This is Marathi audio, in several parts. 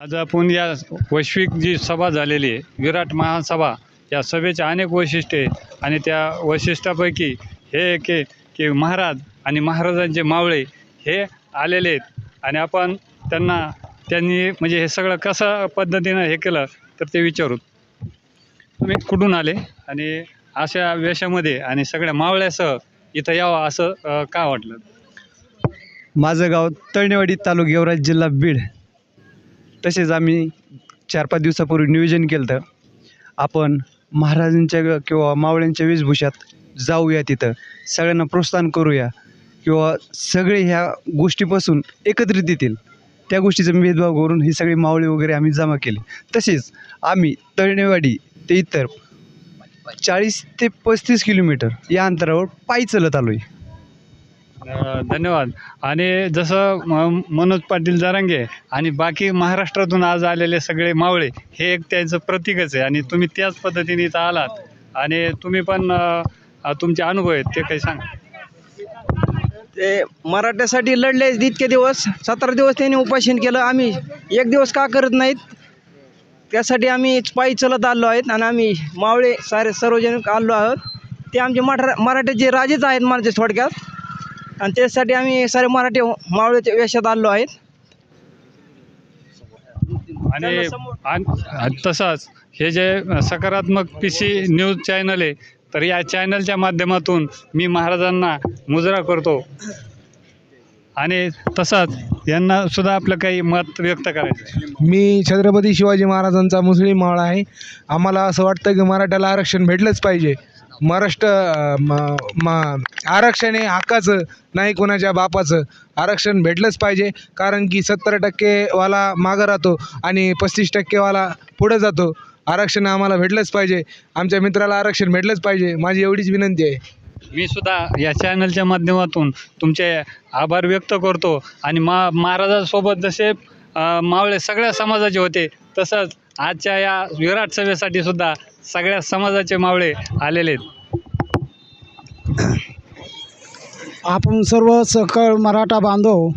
आज आपण या वैश्विक जी सभा झालेली आहे विराट महासभा या सभेचे अनेक वैशिष्ट्ये आणि त्या वैशिष्ट्यापैकी हे एक आहे की महाराज आणि महाराजांचे मावळे हे आलेले आहेत. आणि आपण त्यांना त्यांनी म्हणजे हे सगळं कसं पद्धतीनं हे केलं तर ते विचारू. तुम्ही कुठून आले आणि अशा वेशामध्ये आणि सगळ्या मावळ्यासह इथं यावं असं का वाटलं? माझं गाव तळणेवाडी तालुका गेवराज जिल्हा बीड. तसेच आम्ही चार पाच दिवसापूर्वी नियोजन केलं तर आपण महाराजांच्या किंवा मावळ्यांच्या वेशभूषात जाऊया तिथं. सगळ्यांना प्रोत्साहन करूया. किंवा सगळे ह्या गोष्टीपासून एकत्रित येतील. त्या गोष्टीचा भेदभाव करून ही सगळी मावळी वगैरे आम्ही जमा केली. तसेच आम्ही तळणेवाडी ते इतर चाळीस ते पस्तीस किलोमीटर या अंतरावर पायी चलत आलो आहे धन्यवाद. आणि जसं म- मनोज पाटील जारांगे आणि बाकी महाराष्ट्रातून आज आलेले सगळे मावळे हे एक त्यांचं प्रतीकच आहे. आणि तुम्ही त्याच पद्धतीने इथं आलात. आणि तुम्ही पण तुमचे अनुभव आहेत ते काही सांग. ते मराठ्यासाठी लढले इतके दिवस सतरा दिवस त्यांनी उपासन केलं. आम्ही एक दिवस का करत नाहीत? त्यासाठी आम्ही पायी चलत आलो आहेत आणि आम्ही मावळे सारे सार्वजनिक आलो आहोत. ते आमचे मठा मराठ्याचे राजेच आहेत माझ्या थोडक्यात. आणि त्यासाठी आम्ही सारे मराठी मावळ्याच्या वेशात आलो आहेत. आणि आन- आणि तसंच हे जे सकारात्मक पी सी न्यूज चॅनल आहे तर या चॅनलच्या माध्यमातून मी महाराजांना मुजरा करतो. आणि तसंच यांना सुद्धा आपलं काही मत व्यक्त करायचं. मी छत्रपती शिवाजी महाराजांचा मुस्लिम मावळा आहे. आम्हाला असं वाटतं की मराठ्याला आरक्षण भेटलंच पाहिजे. महाराष्ट्र म- म- आरक्षण हे हक्काचं नाही कोणाच्या बापाचं. आरक्षण भेटलंच पाहिजे कारण की सत्तर टक्केवाला मागं राहतो आणि पस्तीस टक्केवाला पुढं जातो. आरक्षण आम्हाला भेटलंच पाहिजे. आमच्या मित्राला आरक्षण भेटलंच पाहिजे. माझी एवढीच विनंती आहे. मी सुद्धा या चॅनलच्या माध्यमातून तुमचे आभार व्यक्त करतो आणि मा महाराजांसोबत जसे मावळे सगळ्या समाजाचे होते तसंच आजच्या या विराट सभेसाठी सुद्धा सगळ्या समाजाचे मावळे आलेले आहेत. आपण सर्व सकळ मराठा बांधव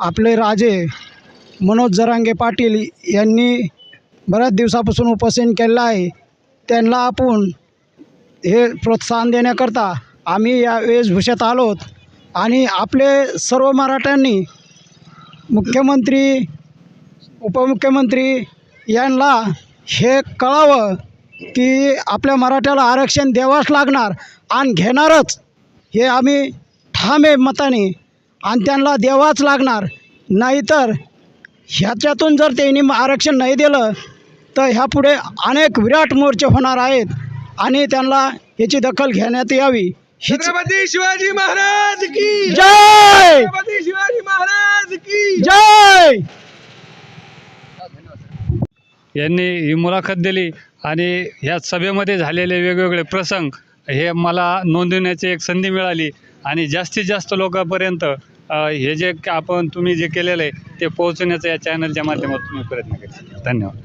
आपले राजे मनोज जरांगे पाटील यांनी बऱ्याच दिवसापासून उपोषण केलं आहे. त्यांना आपण हे प्रोत्साहन देण्याकरता आम्ही या वेशभूषेत आलोत आणि आपले सर्व मराठ्यांनी मुख्यमंत्री उपमुख्यमंत्री यांना हे कळावं की आपल्या मराठ्याला आरक्षण द्यावंच लागणार आणि घेणारच. हे आम्ही ठाम आहे मताने. आणि त्यांना द्यावाच लागणार. नाहीतर ह्याच्यातून जर त्यांनी आरक्षण नाही दिलं तर ह्यापुढे अनेक विराट मोर्चे होणार आहेत आणि त्यांना याची दखल घेण्यात यावी. छत्रपती शिवाजी महाराज की जय! छत्रपती शिवाजी महाराज की जय! यांनी ही मुलाखत दिली आणि ह्या सभेमध्ये झालेले वेगवेगळे प्रसंग हे मला नोंदवण्याची एक संधी मिळाली. आणि जास्तीत जास्त लोकांपर्यंत हे जे आपण तुम्ही जे केलेलं आहे ते पोहोचवण्याचा या चॅनलच्या माध्यमातून मी प्रयत्न केला धन्यवाद.